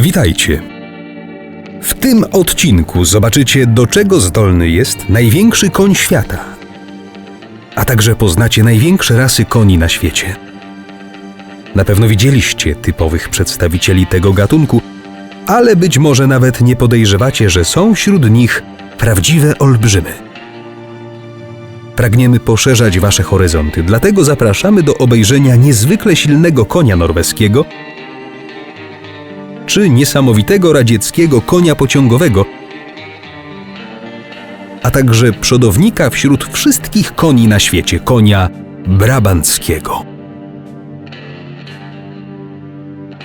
Witajcie. W tym odcinku zobaczycie, do czego zdolny jest największy koń świata, a także poznacie największe rasy koni na świecie. Na pewno widzieliście typowych przedstawicieli tego gatunku, ale być może nawet nie podejrzewacie, że są wśród nich prawdziwe olbrzymy. Pragniemy poszerzać Wasze horyzonty, dlatego zapraszamy do obejrzenia niezwykle silnego konia norweskiego czy niesamowitego radzieckiego konia pociągowego, a także przodownika wśród wszystkich koni na świecie, konia brabanckiego.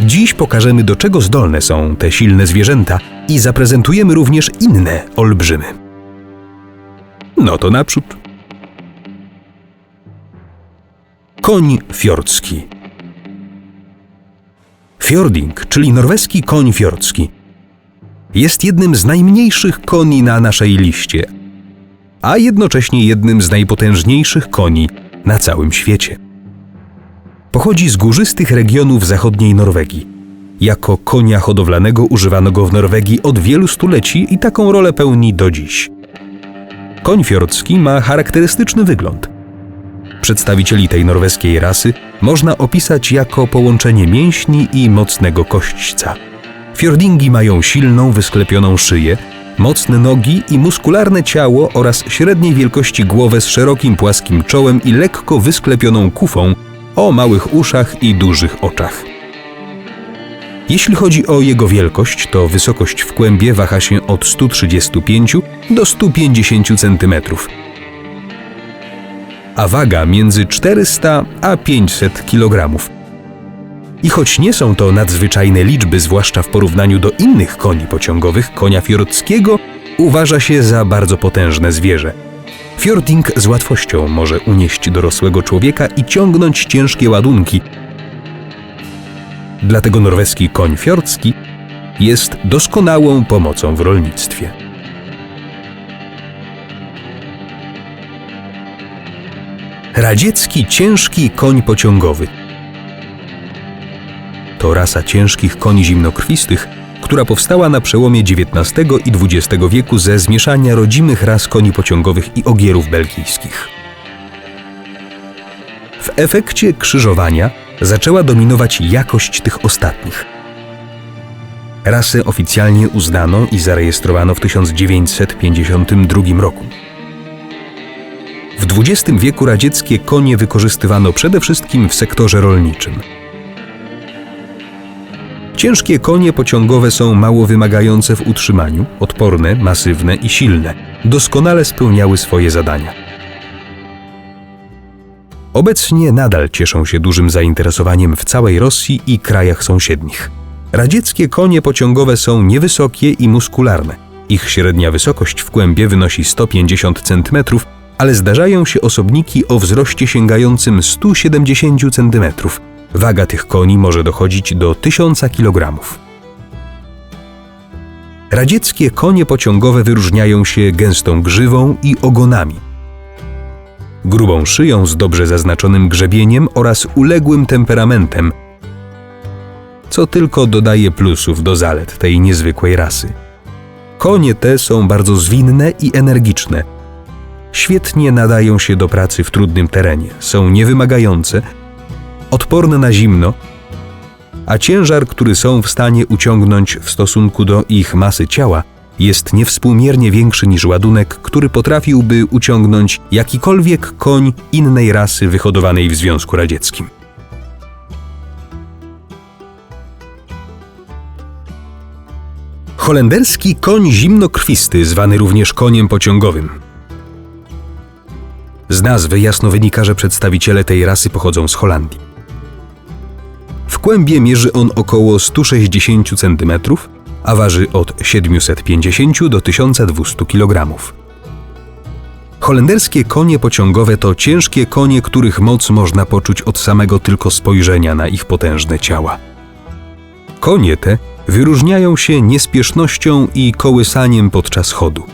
Dziś pokażemy, do czego zdolne są te silne zwierzęta i zaprezentujemy również inne olbrzymy. No to naprzód. Koń fiordzki. Fjording, czyli norweski koń fiordzki, jest jednym z najmniejszych koni na naszej liście, a jednocześnie jednym z najpotężniejszych koni na całym świecie. Pochodzi z górzystych regionów zachodniej Norwegii. Jako konia hodowlanego używano go w Norwegii od wielu stuleci i taką rolę pełni do dziś. Koń fiordzki ma charakterystyczny wygląd. Przedstawicieli tej norweskiej rasy można opisać jako połączenie mięśni i mocnego kośćca. Fiordingi mają silną, wysklepioną szyję, mocne nogi i muskularne ciało oraz średniej wielkości głowę z szerokim, płaskim czołem i lekko wysklepioną kufą o małych uszach i dużych oczach. Jeśli chodzi o jego wielkość, to wysokość w kłębie waha się od 135 do 150 cm, a waga między 400 a 500 kg. I choć nie są to nadzwyczajne liczby, zwłaszcza w porównaniu do innych koni pociągowych, konia fiordzkiego uważa się za bardzo potężne zwierzę. Fjording z łatwością może unieść dorosłego człowieka i ciągnąć ciężkie ładunki. Dlatego norweski koń fiordzki jest doskonałą pomocą w rolnictwie. Radziecki ciężki koń pociągowy to rasa ciężkich koni zimnokrwistych, która powstała na przełomie XIX i XX wieku ze zmieszania rodzimych ras koni pociągowych i ogierów belgijskich. W efekcie krzyżowania zaczęła dominować jakość tych ostatnich. Rasę oficjalnie uznano i zarejestrowano w 1952 roku. W XX wieku radzieckie konie wykorzystywano przede wszystkim w sektorze rolniczym. Ciężkie konie pociągowe są mało wymagające w utrzymaniu, odporne, masywne i silne. Doskonale spełniały swoje zadania. Obecnie nadal cieszą się dużym zainteresowaniem w całej Rosji i krajach sąsiednich. Radzieckie konie pociągowe są niewysokie i muskularne. Ich średnia wysokość w kłębie wynosi 150 cm, ale zdarzają się osobniki o wzroście sięgającym 170 cm. Waga tych koni może dochodzić do 1000 kg. Radzieckie konie pociągowe wyróżniają się gęstą grzywą i ogonami. Grubą szyją z dobrze zaznaczonym grzebieniem oraz uległym temperamentem, co tylko dodaje plusów do zalet tej niezwykłej rasy. Konie te są bardzo zwinne i energiczne. Świetnie nadają się do pracy w trudnym terenie, są niewymagające, odporne na zimno, a ciężar, który są w stanie uciągnąć w stosunku do ich masy ciała, jest niewspółmiernie większy niż ładunek, który potrafiłby uciągnąć jakikolwiek koń innej rasy wyhodowanej w Związku Radzieckim. Holenderski koń zimnokrwisty, zwany również koniem pociągowym. Z nazwy jasno wynika, że przedstawiciele tej rasy pochodzą z Holandii. W kłębie mierzy on około 160 cm, a waży od 750 do 1200 kg. Holenderskie konie pociągowe to ciężkie konie, których moc można poczuć od samego tylko spojrzenia na ich potężne ciała. Konie te wyróżniają się niespiesznością i kołysaniem podczas chodu.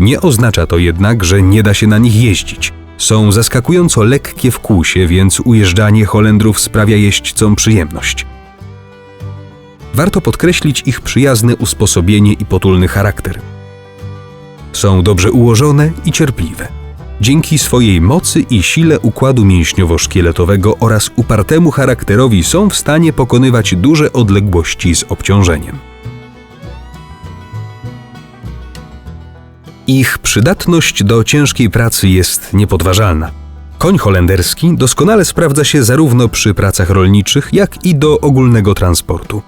Nie oznacza to jednak, że nie da się na nich jeździć. Są zaskakująco lekkie w kłusie, więc ujeżdżanie Holendrów sprawia jeźdźcom przyjemność. warto podkreślić ich przyjazne usposobienie i potulny charakter. Są dobrze ułożone i cierpliwe. Dzięki swojej mocy i sile układu mięśniowo-szkieletowego oraz upartemu charakterowi są w stanie pokonywać duże odległości z obciążeniem. Ich przydatność do ciężkiej pracy jest niepodważalna. Koń holenderski doskonale sprawdza się zarówno przy pracach rolniczych, jak i do ogólnego transportu.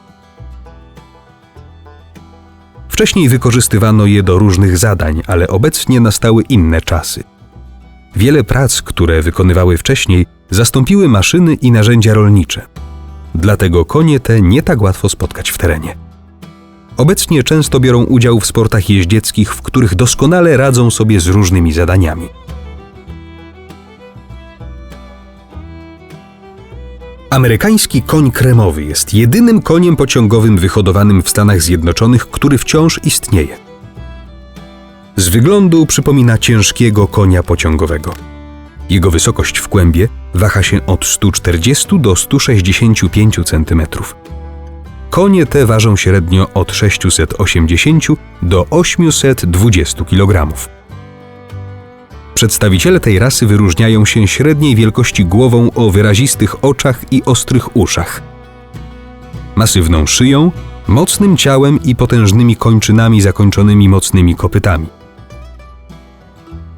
Wcześniej wykorzystywano je do różnych zadań, ale obecnie nastały inne czasy. Wiele prac, które wykonywały wcześniej, zastąpiły maszyny i narzędzia rolnicze. Dlatego konie te nie tak łatwo spotkać w terenie. Obecnie często biorą udział w sportach jeździeckich, w których doskonale radzą sobie z różnymi zadaniami. Amerykański koń kremowy jest jedynym koniem pociągowym wyhodowanym w Stanach Zjednoczonych, który wciąż istnieje. Z wyglądu przypomina ciężkiego konia pociągowego. Jego wysokość w kłębie waha się od 140 do 165 cm. Konie te ważą średnio od 680 do 820 kg. Przedstawiciele tej rasy wyróżniają się średniej wielkości głową o wyrazistych oczach i ostrych uszach, masywną szyją, mocnym ciałem i potężnymi kończynami zakończonymi mocnymi kopytami.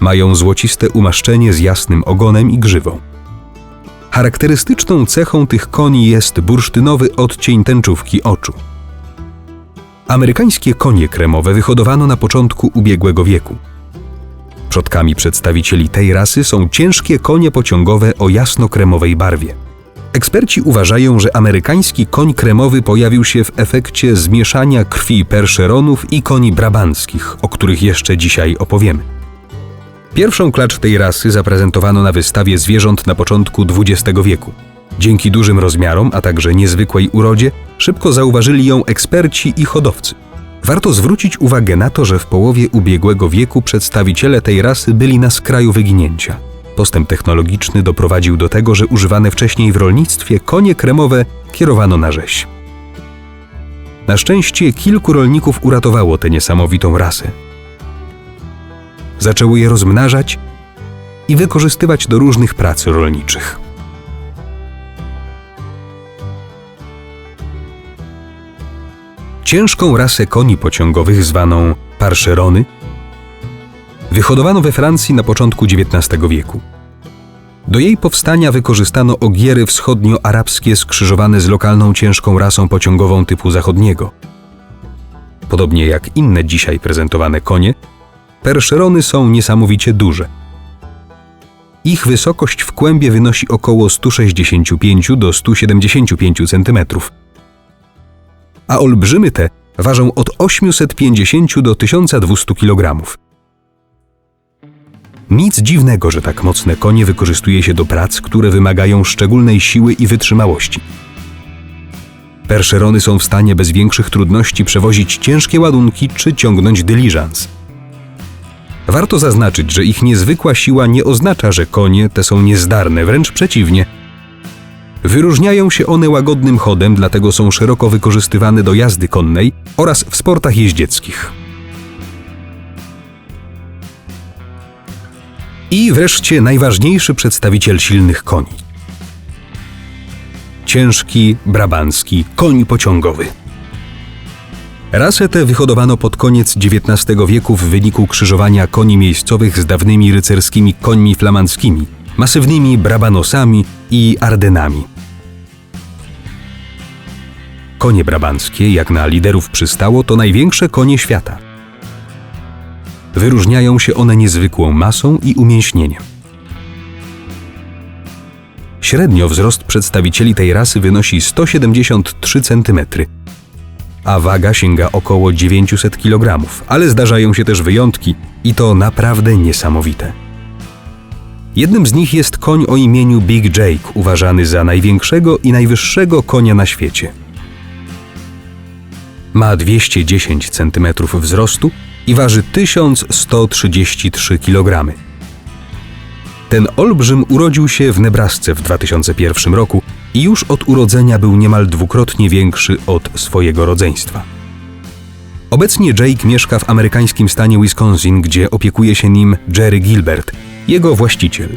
Mają złociste umaszczenie z jasnym ogonem i grzywą. Charakterystyczną cechą tych koni jest bursztynowy odcień tęczówki oczu. Amerykańskie konie kremowe wyhodowano na początku ubiegłego wieku. Przodkami przedstawicieli tej rasy są ciężkie konie pociągowe o jasno-kremowej barwie. Eksperci uważają, że amerykański koń kremowy pojawił się w efekcie zmieszania krwi perszeronów i koni brabanckich, o których jeszcze dzisiaj opowiemy. Pierwszą klacz tej rasy zaprezentowano na wystawie zwierząt na początku XX wieku. Dzięki dużym rozmiarom, a także niezwykłej urodzie, szybko zauważyli ją eksperci i hodowcy. Warto zwrócić uwagę na to, że w połowie ubiegłego wieku przedstawiciele tej rasy byli na skraju wyginięcia. Postęp technologiczny doprowadził do tego, że używane wcześniej w rolnictwie konie kremowe kierowano na rzeź. Na szczęście kilku rolników uratowało tę niesamowitą rasę. Zaczęło je rozmnażać i wykorzystywać do różnych prac rolniczych. Ciężką rasę koni pociągowych zwaną parszerony wyhodowano we Francji na początku XIX wieku. Do jej powstania wykorzystano ogiery wschodnioarabskie skrzyżowane z lokalną ciężką rasą pociągową typu zachodniego. Podobnie jak inne dzisiaj prezentowane konie, perszerony są niesamowicie duże. Ich wysokość w kłębie wynosi około 165 do 175 cm a olbrzymy te ważą od 850 do 1200 kg. Nic dziwnego, że tak mocne konie wykorzystuje się do prac, które wymagają szczególnej siły i wytrzymałości. Perszerony są w stanie bez większych trudności przewozić ciężkie ładunki czy ciągnąć dyliżans. Warto zaznaczyć, że ich niezwykła siła nie oznacza, że konie te są niezdarne, wręcz przeciwnie – Wyróżniają się one łagodnym chodem, dlatego są szeroko wykorzystywane do jazdy konnej oraz w sportach jeździeckich. I wreszcie najważniejszy przedstawiciel silnych koni. Ciężki, brabancki koń pociągowy. Rasę tę wyhodowano pod koniec XIX wieku w wyniku krzyżowania koni miejscowych z dawnymi rycerskimi końmi flamandzkimi, masywnymi brabanosami i ardenami. Konie brabanckie, jak na liderów przystało, to największe konie świata. Wyróżniają się one niezwykłą masą i umięśnieniem. Średnio wzrost przedstawicieli tej rasy wynosi 173 cm, a waga sięga około 900 kg, ale zdarzają się też wyjątki i to naprawdę niesamowite. Jednym z nich jest koń o imieniu Big Jake, uważany za największego i najwyższego konia na świecie. Ma 210 cm wzrostu i waży 1133 kg. Ten olbrzym urodził się w Nebrasce w 2001 roku i już od urodzenia był niemal dwukrotnie większy od swojego rodzeństwa. Obecnie Jake mieszka w amerykańskim stanie Wisconsin, gdzie opiekuje się nim Jerry Gilbert, jego właściciel.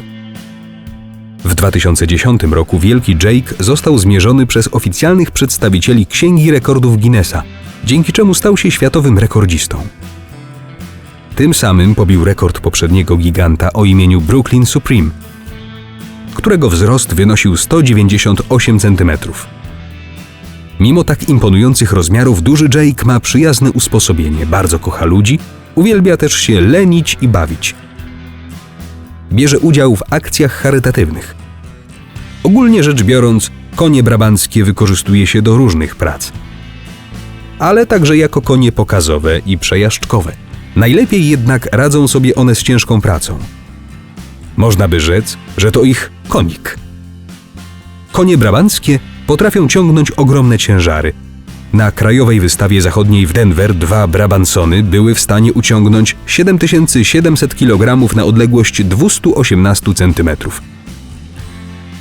W 2010 roku wielki Jake został zmierzony przez oficjalnych przedstawicieli Księgi Rekordów Guinnessa, dzięki czemu stał się światowym rekordzistą. Tym samym pobił rekord poprzedniego giganta o imieniu Brooklyn Supreme, którego wzrost wynosił 198 cm. Mimo tak imponujących rozmiarów, duży Jake ma przyjazne usposobienie, bardzo kocha ludzi, uwielbia też się lenić i bawić. Bierze udział w akcjach charytatywnych. Ogólnie rzecz biorąc, konie brabanckie wykorzystuje się do różnych prac, ale także jako konie pokazowe i przejażdżkowe. Najlepiej jednak radzą sobie one z ciężką pracą. Można by rzec, że to ich konik. Konie brabanckie potrafią ciągnąć ogromne ciężary. Na krajowej wystawie zachodniej w Denver dwa Brabansony były w stanie uciągnąć 7700 kg na odległość 218 cm.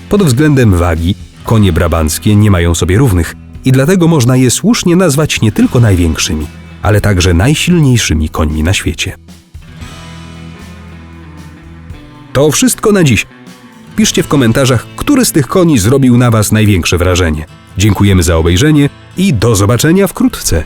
Pod względem wagi konie brabanckie nie mają sobie równych i dlatego można je słusznie nazwać nie tylko największymi, ale także najsilniejszymi końmi na świecie. To wszystko na dziś. Piszcie w komentarzach, który z tych koni zrobił na Was największe wrażenie. Dziękujemy za obejrzenie i do zobaczenia wkrótce.